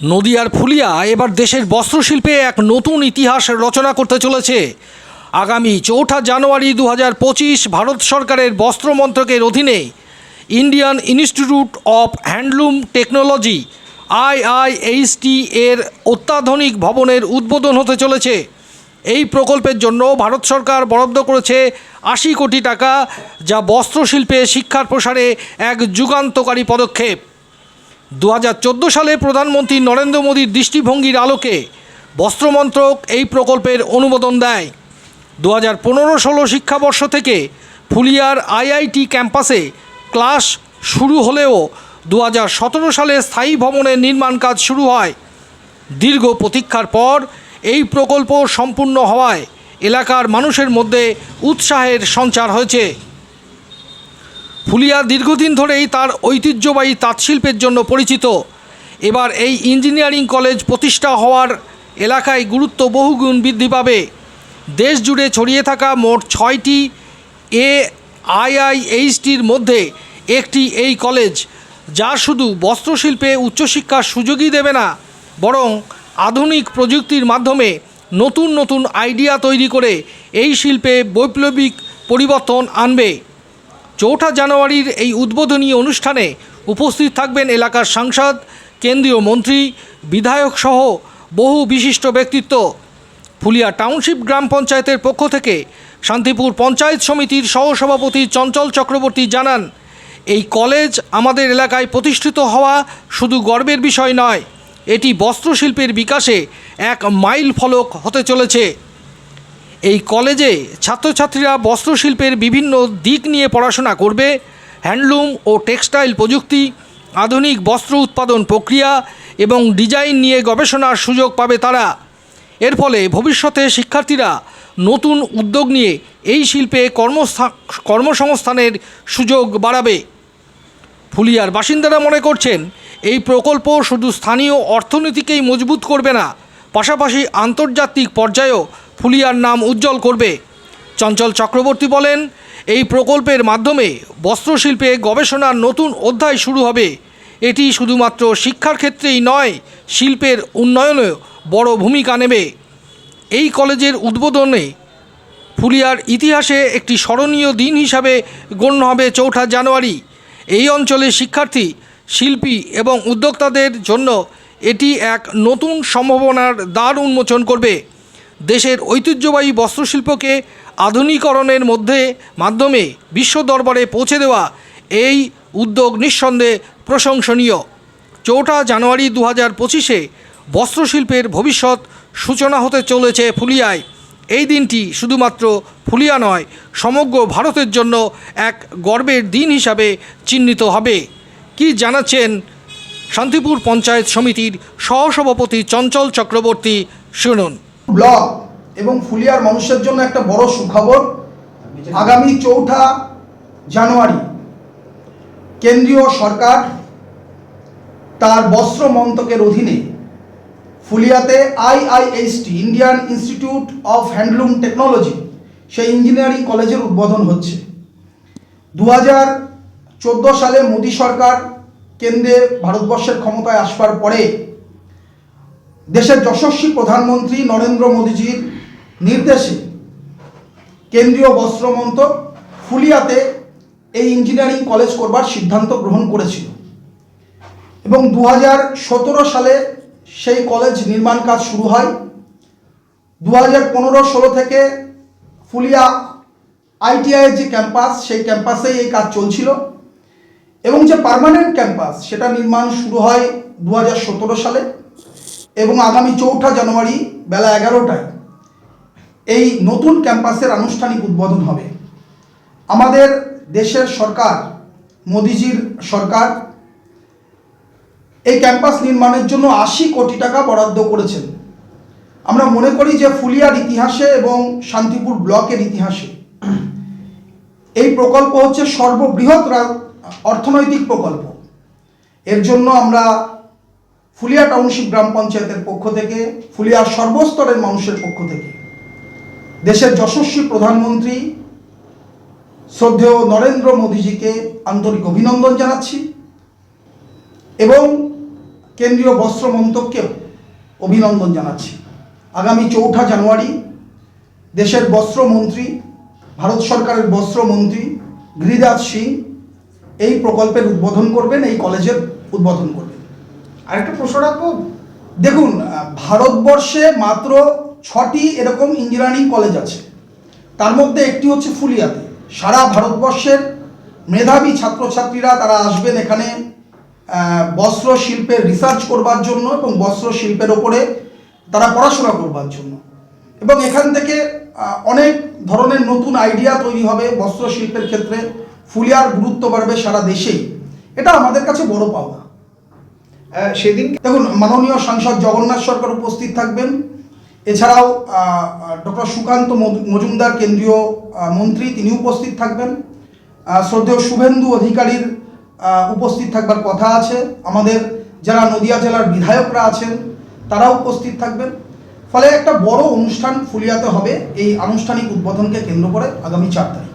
নদিয়ার ফুলিয়া এবার দেশের বস্ত্রশিল্পে এক নতুন ইতিহাস রচনা করতে চলেছে। আগামী চৌঠা জানুয়ারি দু ভারত সরকারের বস্ত্র মন্ত্রকের অধীনে Indian Institute of Handloom Technology, IIHT এর অত্যাধুনিক ভবনের উদ্বোধন হতে চলেছে। এই প্রকল্পের জন্য ভারত সরকার বরাদ্দ করেছে আশি কোটি টাকা, যা বস্ত্রশিল্পে শিক্ষার প্রসারে এক যুগান্তকারী পদক্ষেপ। দু হাজার চোদ্দ সালে প্রধানমন্ত্রী নরেন্দ্র মোদীর দৃষ্টিভঙ্গির আলোকে বস্ত্রমন্ত্রক এই প্রকল্পের অনুমোদন দেয়। দু হাজার পনেরো ষোলো শিক্ষাবর্ষ থেকে ফুলিয়ার আইআইটি ক্যাম্পাসে ক্লাস শুরু হলেও দু হাজার সতেরো সালে স্থায়ী ভবনের নির্মাণ কাজ শুরু হয়। দীর্ঘ প্রতীক্ষার পর এই প্রকল্প সম্পূর্ণ হওয়ায় এলাকার মানুষের মধ্যে উৎসাহের সঞ্চার হয়েছে। ফুলিয়া দীর্ঘদিন ধরেই তার ঐতিহ্যবাহী তাঁতশিল্পের জন্য পরিচিত। এবার এই ইঞ্জিনিয়ারিং কলেজ প্রতিষ্ঠা হওয়ার এলাকায় গুরুত্ব বহুগুণ বৃদ্ধি পাবে। দেশ জুড়ে ছড়িয়ে থাকা মোট ছয়টি এ আইআইএইচটির মধ্যে একটি এই কলেজ, যা শুধু বস্ত্রশিল্পে উচ্চশিক্ষার সুযোগই দেবে না, বরং আধুনিক প্রযুক্তির মাধ্যমে নতুন নতুন আইডিয়া তৈরি করে এই শিল্পে বৈপ্লবিক পরিবর্তন আনবে। চৌঠা জানুয়ারির এই উদ্বোধনী অনুষ্ঠানে উপস্থিত থাকবেন এলাকার সাংসদ, কেন্দ্রীয় মন্ত্রী, বিধায়ক সহ বহু বিশিষ্ট ব্যক্তিত্ব। ফুলিয়া টাউনশিপ গ্রাম পঞ্চায়েতের পক্ষ থেকে শান্তিপুর পঞ্চায়েত সমিতির সহসভাপতি চঞ্চল চক্রবর্তী জানান, এই কলেজ আমাদের এলাকায় প্রতিষ্ঠিত হওয়া শুধু গর্বের বিষয় নয়, এটি বস্ত্রশিল্পের বিকাশে এক মাইল ফলক হতে চলেছে। এই কলেজে ছাত্রছাত্রীরা বস্ত্রশিল্পের বিভিন্ন দিক নিয়ে পড়াশোনা করবে, হ্যান্ডলুম ও টেক্সটাইল প্রযুক্তি, আধুনিক বস্ত্র উৎপাদন প্রক্রিয়া এবং ডিজাইন নিয়ে গবেষণার সুযোগ পাবে তারা। এর ফলে ভবিষ্যতে শিক্ষার্থীরা নতুন উদ্যোগ নিয়ে এই শিল্পে কর্মস্থা, কর্মসংস্থানের সুযোগ বাড়াবে। ফুলিয়ার বাসিন্দারা মনে করছেন, এই প্রকল্প শুধু স্থানীয় অর্থনীতিকেই মজবুত করবে না, পাশাপাশি আন্তর্জাতিক পর্যায়েও ফুলিয়ার নাম উজ্জ্বল করবে। চঞ্চল চক্রবর্তী বলেন, এই প্রকল্পের মাধ্যমে বস্ত্রশিল্পে গবেষণার নতুন অধ্যায় শুরু হবে। এটি শুধুমাত্র শিক্ষার ক্ষেত্রেই নয়, শিল্পের উন্নয়নেও বড় ভূমিকা নেবে। এই কলেজের উদ্বোধনে ফুলিয়ার ইতিহাসে একটি স্মরণীয় দিন হিসাবে গণ্য হবে চৌঠা জানুয়ারি। এই অঞ্চলের শিক্ষার্থী, শিল্পী এবং উদ্যোক্তাদের জন্য এটি এক নতুন সম্ভাবনার দ্বার উন্মোচন করবে। দেশের ঐতিহ্যবাহী বস্ত্রশিল্পকে আধুনিকরণের মধ্যে, মাধ্যমে বিশ্ব দরবারে পৌঁছে দেওয়া এই উদ্যোগ নিঃসন্দেহে প্রশংসনীয়। চৌঠা জানুয়ারি দু হাজার পঁচিশে বস্ত্রশিল্পের ভবিষ্যৎ সূচনা হতে চলেছে ফুলিয়ায়। এই দিনটি শুধুমাত্র ফুলিয়া নয়, সমগ্র ভারতের জন্য এক গর্বের দিন হিসাবে চিহ্নিত হবে। কি জানাচ্ছেন শান্তিপুর পঞ্চায়েত সমিতির সহসভাপতি চঞ্চল চক্রবর্তী শুনুন। ব্লক এবং ফুলিয়ার মানুষের জন্য একটা বড় সুখবর আগামী চৌঠা জানুয়ারি কেন্দ্রীয় সরকার তার বস্ত্র মন্ত্রকের অধীনে ফুলিয়াতে IIHT, Indian Institute of Handloom Technology, সেই ইঞ্জিনিয়ারিং কলেজের উদ্বোধন হচ্ছে। দু হাজার চোদ্দ সালে মোদী সরকার কেন্দ্রে ভারতবর্ষের ক্ষমতায় আসবার পরে দেশের যশস্বী প্রধানমন্ত্রী নরেন্দ্র মোদীজির নির্দেশে কেন্দ্রীয় বস্ত্রমন্ত্রক ফুলিয়াতে এই ইঞ্জিনিয়ারিং কলেজ করবার সিদ্ধান্ত গ্রহণ করেছিল। এবং দু হাজার সতেরো সালে সেই কলেজ নির্মাণ কাজ শুরু হয়। দু হাজার পনেরো ষোলো থেকে ফুলিয়া আইটিআইয়ের যে ক্যাম্পাস, সেই ক্যাম্পাসেই এই কাজ চলছিল। এবং যে পার্মানেন্ট ক্যাম্পাস, সেটা নির্মাণ শুরু হয় দু হাজার সতেরো সালে। এবং আগামী চৌঠা জানুয়ারি বেলা এগারোটায় এই নতুন ক্যাম্পাসের আনুষ্ঠানিক উদ্বোধন হবে। আমাদের দেশের সরকার, মোদিজির সরকার এই ক্যাম্পাস নির্মাণের জন্য আশি কোটি টাকা বরাদ্দ করেছেন। আমরা মনে করি যে ফুলিয়ার ইতিহাসে এবং শান্তিপুর ব্লকের ইতিহাসে এই প্রকল্প হচ্ছে সর্ববৃহৎ অর্থনৈতিক প্রকল্প। এর জন্য আমরা ফুলিয়া টাউনশিপ গ্রাম পঞ্চায়েতের পক্ষ থেকে ফুলিয়ার সর্বস্তরের মানুষের পক্ষ থেকে, দেশের যশস্বী প্রধানমন্ত্রী শ্রদ্ধেয় নরেন্দ্র মোদীজিকে আন্তরিক অভিনন্দন জানাচ্ছি এবং কেন্দ্রীয় বস্ত্র মন্ত্রককেও অভিনন্দন জানাচ্ছি। আগামী চৌঠা জানুয়ারি দেশের বস্ত্রমন্ত্রী ভারত সরকারের বস্ত্রমন্ত্রী গিরিরাজ সিং এই প্রকল্পের উদ্বোধন করবেন, এই কলেজের উদ্বোধন করবেন। আরেকটা প্রশ্ন রাখব। দেখুন ভারতবর্ষে মাত্র ছটি এরকম ইঞ্জিনিয়ারিং কলেজ আছে। তার মধ্যে একটি হচ্ছে ফুলিয়াতে। সারা ভারতবর্ষের মেধাবী ছাত্রছাত্রীরা তারা আসবেন এখানে বস্ত্র শিল্পের রিসার্চ করবার জন্য এবং বস্ত্র শিল্পের ওপরে তারা পড়াশোনা করবার জন্য। এবং এখান থেকে অনেক ধরনের নতুন আইডিয়া তৈরি হবে বস্ত্র শিল্পের ক্ষেত্রে। ফুলিয়ার গুরুত্ব বাড়বে সারা দেশেই। এটা আমাদের কাছে বড় আহ, সেদিন দেখুন, মাননীয় সাংসদ জগন্নাথ সরকার উপস্থিত থাকবেন। এছাড়াও ডক্টর সুকান্ত মজুমদার কেন্দ্রীয় মন্ত্রী তিনি উপস্থিত থাকবেন। শ্রদ্ধেয় শুভেন্দু অধিকারীর উপস্থিত থাকবার কথা আছে। আমাদের যারা নদিয়া জেলার বিধায়করা আছেন, তারাও উপস্থিত থাকবেন। ফলে একটা বড় অনুষ্ঠান ফুলিয়াতে হবে এই আনুষ্ঠানিক উদ্বোধনকে কেন্দ্র করে আগামী চার তারিখ।